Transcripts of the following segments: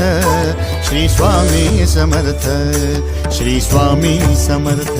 श्री स्वामी समर्थ श्री स्वामी समर्थ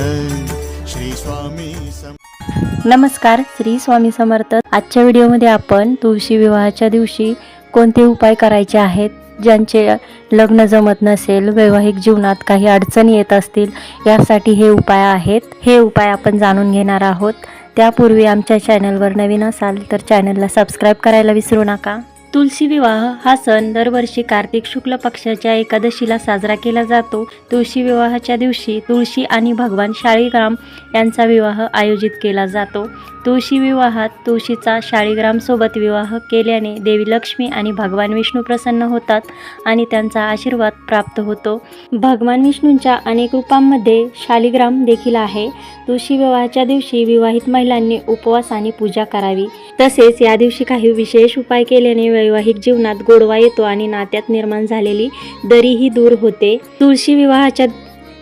श्री स्वामी समर्थ नमस्कार श्री स्वामी समर्थ. आजच्या व्हिडिओमध्ये आपण तुळशी विवाहाच्या दिवशी कोणते उपाय करायचे आहेत ज्यांचे लग्न जमत नसेल वैवाहिक जीवनात काही अडचणी येत असतील यासाठी हे उपाय आहेत. हे उपाय आपण जाणून घेणार आहोत. त्यापूर्वी आमच्या चॅनलवर नवीन असाल तर चॅनलला सबस्क्राईब करायला विसरू नका. तुळशी विवाह हा सण दरवर्षी कार्तिक शुक्ल पक्षाच्या एकादशीला साजरा केला जातो. तुळशी विवाहाच्या दिवशी तुळशी आणि भगवान शाळीग्राम यांचा विवाह आयोजित केला जातो. तुळशी विवाहात तुळशीचा शाळीग्रामसोबत विवाह केल्याने देवी लक्ष्मी आणि भगवान विष्णू प्रसन्न होतात आणि त्यांचा आशीर्वाद प्राप्त होतो. भगवान विष्णूंच्या अनेक रूपांमध्ये शालिग्राम देखील आहे. तुळशी विवाहाच्या दिवशी विवाहित महिलांनी उपवास आणि पूजा करावी. तसेच या दिवशी काही विशेष उपाय केल्याने वैवाहिक जीवनात गोडवा येतो आणि नात्यात निर्माण झालेली दरीही दूर होते. तुळशी विवाहाच्या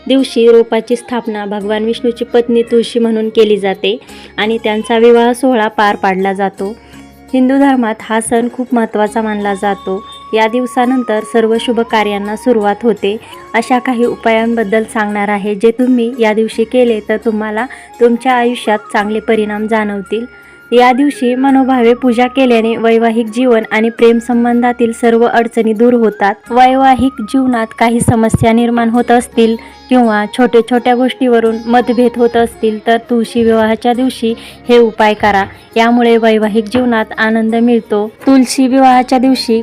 दिवशी रोपाची स्थापना भगवान विष्णूची पत्नी तुळशी म्हणून केली जाते आणि त्यांचा विवाह सोहळा पार पाडला जातो. हिंदू धर्मात हा सण खूप महत्त्वाचा मानला जातो. या दिवसानंतर सर्व शुभ कार्यांना सुरुवात होते. अशा काही उपायांबद्दल सांगणार आहे जे तुम्ही या दिवशी केले तर तुम्हाला तुमच्या आयुष्यात चांगले परिणाम जाणवतील. या दिवशी मनोभावे पूजा केल्याने वैवाहिक जीवन आणि प्रेम संबंधातील सर्व अडचणी दूर होतात. वैवाहिक जीवनात काही समस्या निर्माण होत असतील किंवा छोट्या छोट्या गोष्टीवरून मतभेद होत असतील तर तुळशी विवाहाच्या दिवशी हे उपाय करा. यामुळे वैवाहिक जीवनात आनंद मिळतो. तुळशी विवाहाच्या दिवशी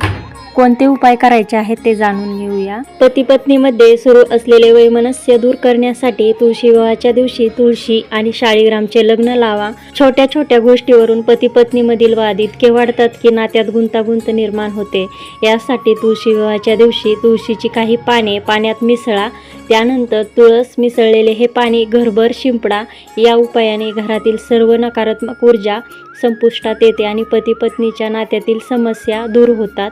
कोणते उपाय करायचे आहेत ते जाणून घेऊया. पतीपत्नीमध्ये सुरू असलेले वैमनस्य दूर करण्यासाठी तुळशी विवाहाच्या दिवशी तुळशी आणि शाळीग्रामचे लग्न लावा. छोट्या छोट्या गोष्टीवरून पतीपत्नीमधील वाद इतके वाढतात की नात्यात गुंतागुंत निर्माण होते. यासाठी तुळशी विवाहाच्या दिवशी तुळशीची काही पाने पाण्यात मिसळा. त्यानंतर तुळस मिसळलेले हे पाणी घरभर शिंपडा. या उपायाने घरातील सर्व नकारात्मक ऊर्जा संपुष्टात येते आणि पती पत्नीच्या नात्यातील समस्या दूर होतात.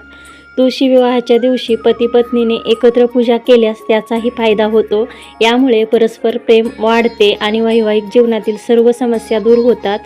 तुळशी विवाहाच्या दिवशी पती पत्नीने एकत्र पूजा केल्यास त्याचाही फायदा होतो. यामुळे परस्पर प्रेम वाढते आणि वैवाहिक जीवनातील सर्व समस्या दूर होतात.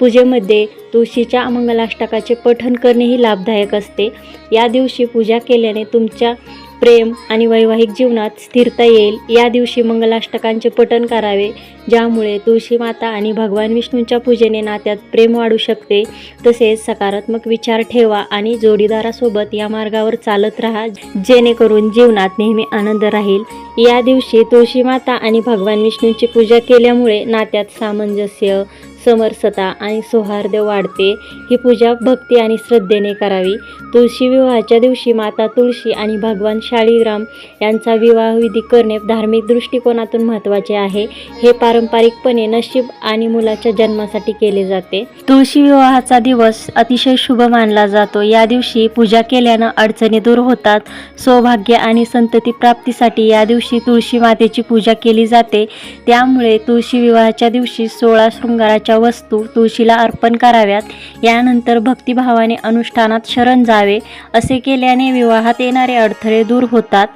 पूजेमध्ये तुळशीच्या मंगलाष्टकाचे पठण करणेही लाभदायक असते. या दिवशी पूजा केल्याने तुमच्या प्रेम आणि वैवाहिक जीवनात स्थिरता येईल. या दिवशी मंगलाष्टकांचे पठण करावे ज्यामुळे तुळशी माता आणि भगवान विष्णूंच्या पूजेने नात्यात प्रेम वाढू शकते. तसेच सकारात्मक विचार ठेवा आणि जोडीदारासोबत या मार्गावर चालत राहा जेणेकरून जीवनात नेहमी आनंद राहील. या दिवशी तुळशी माता आणि भगवान विष्णूंची पूजा केल्यामुळे नात्यात सामंजस्य समरसता आणि सौहार्द वाढते. ही पूजा भक्ती आणि श्रद्धेने करावी. तुळशी विवाहाच्या दिवशी माता तुळशी आणि भगवान शाळीग्राम यांचा विवाहविधी करणे धार्मिक दृष्टिकोनातून महत्त्वाचे आहे. हे पारंपरिकपणे नशीब आणि मुलाच्या जन्मासाठी केले जाते. तुळशी विवाहाचा दिवस अतिशय शुभ मानला जातो. या दिवशी पूजा केल्यानं अडचणी दूर होतात. सौभाग्य आणि संतती प्राप्तीसाठी या दिवशी तुळशी मातेची पूजा केली जाते. त्यामुळे तुळशी विवाहाच्या दिवशी सोळा शृंगाराच्या वस्तू तुळशीला अर्पण कराव्यात. यानंतर भक्तिभावाने अनुष्ठानात शरण जावे असे केल्याने विवाहात येणारे अडथळे दूर होतात.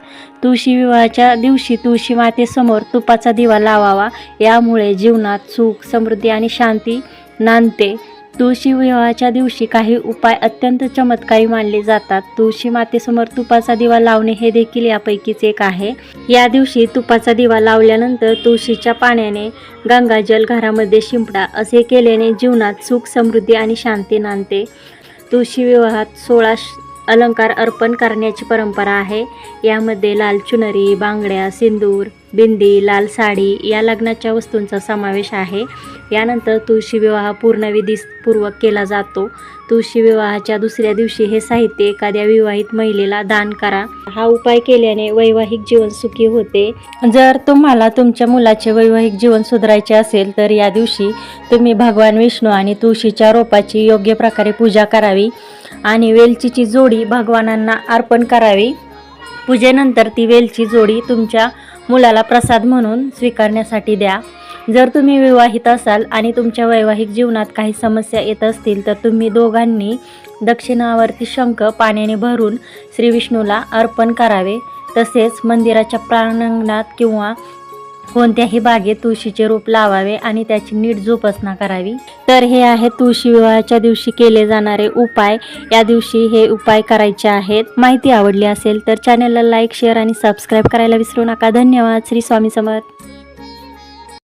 तुळशी विवाहाच्या दिवशी तुळशी मातेसमोर तुपाचा दिवा लावावा. यामुळे जीवनात सुख समृद्धी आणि शांती नांदते. तुळशी विवाहाच्या दिवशी काही उपाय अत्यंत चमत्कारी मानले जातात. तुळशी मातेसमोर तुपाचा दिवा लावणे हे देखील यापैकीच एक आहे. या दिवशी तुपाचा दिवा लावल्यानंतर तुळशीच्या पाण्याने गंगाजल घरामध्ये शिंपडा असे केल्याने जीवनात सुख समृद्धी आणि शांती नांदते. तुळशी विवाहात सोळा श- अलंकार अर्पण करण्याची परंपरा आहे. यामध्ये लाल चुनरी बांगड्या सिंदूर बिंदी लाल साडी या लग्नाच्या वस्तूंचा समावेश आहे. यानंतर तुळशी विवाह पूर्णविधीपूर्वक केला जातो. तुळशी विवाहाच्या दुसऱ्या दिवशी हे साहित्य एखाद्या विवाहित महिलेला दान करा. हा उपाय केल्याने वैवाहिक जीवन सुखी होते. जर तुम्हाला तुमच्या मुलाचे वैवाहिक जीवन सुधारायचे असेल तर या दिवशी तुम्ही भगवान विष्णू आणि तुळशीच्या रोपाची योग्य प्रकारे पूजा करावी. आणि वेलचीची जोडी भगवानांना अर्पण करावी. पूजेनंतर ती वेलची जोडी तुमच्या मुलाला प्रसाद म्हणून स्वीकारण्यासाठी द्या. जर तुम्ही विवाहित असाल आणि तुमच्या वैवाहिक जीवनात काही समस्या येत असतील तर तुम्ही दोघांनी दक्षिणावर्ती शंख पाण्याने भरून श्री विष्णूला अर्पण करावे. तसेच मंदिराच्या प्रांगणात किंवा कोणत्याही बागेत तुळशीचे रोप लावावे आणि त्याची नीट जोपासना करावी. तर हे आहे तुळशी विवाहाच्या दिवशी केले जाणारे उपाय. या दिवशी हे उपाय करायचे आहेत. माहिती आवडली असेल तर चॅनलला लाईक शेअर आणि सबस्क्राईब करायला विसरू नका. धन्यवाद. श्री स्वामी समर्थ.